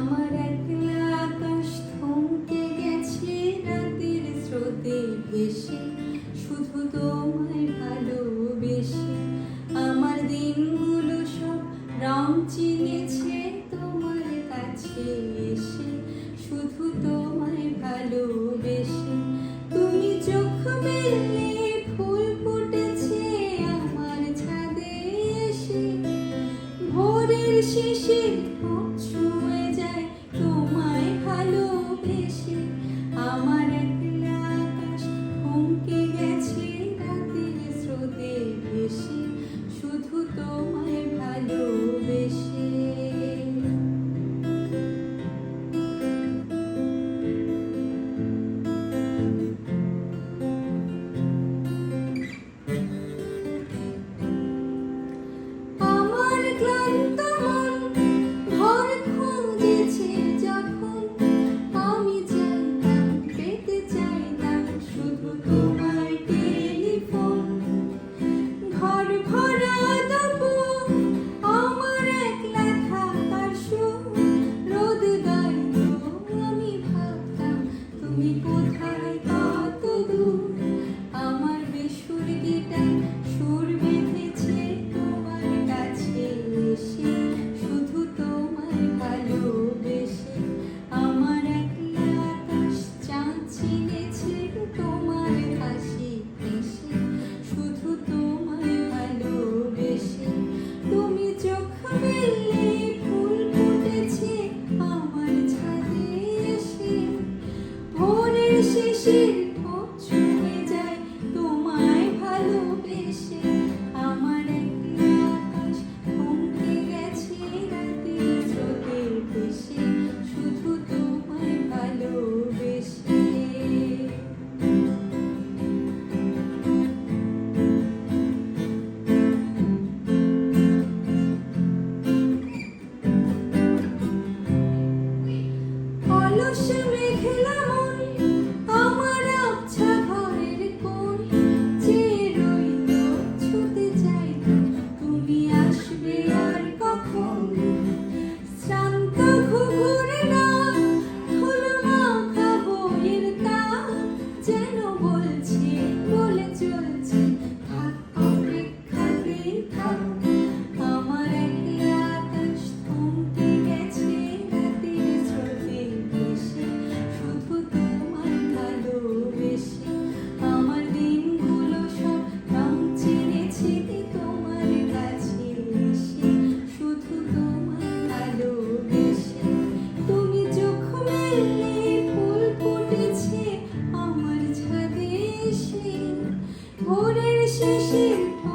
আমার একলা আকাশ থমকে গেছে রাতের স্রোতে ভেসে, শুধু তোমায় ভালোবেসে। আমার দিনগুলো সব রং চিনেছে তোমার কাছে এসে, শুধু তোমায় ভালোবেসে। তুমি চোখ মেললে ফুল ফুটেছে আমার ছাদে এসে, ভোরের শিশির see. 星星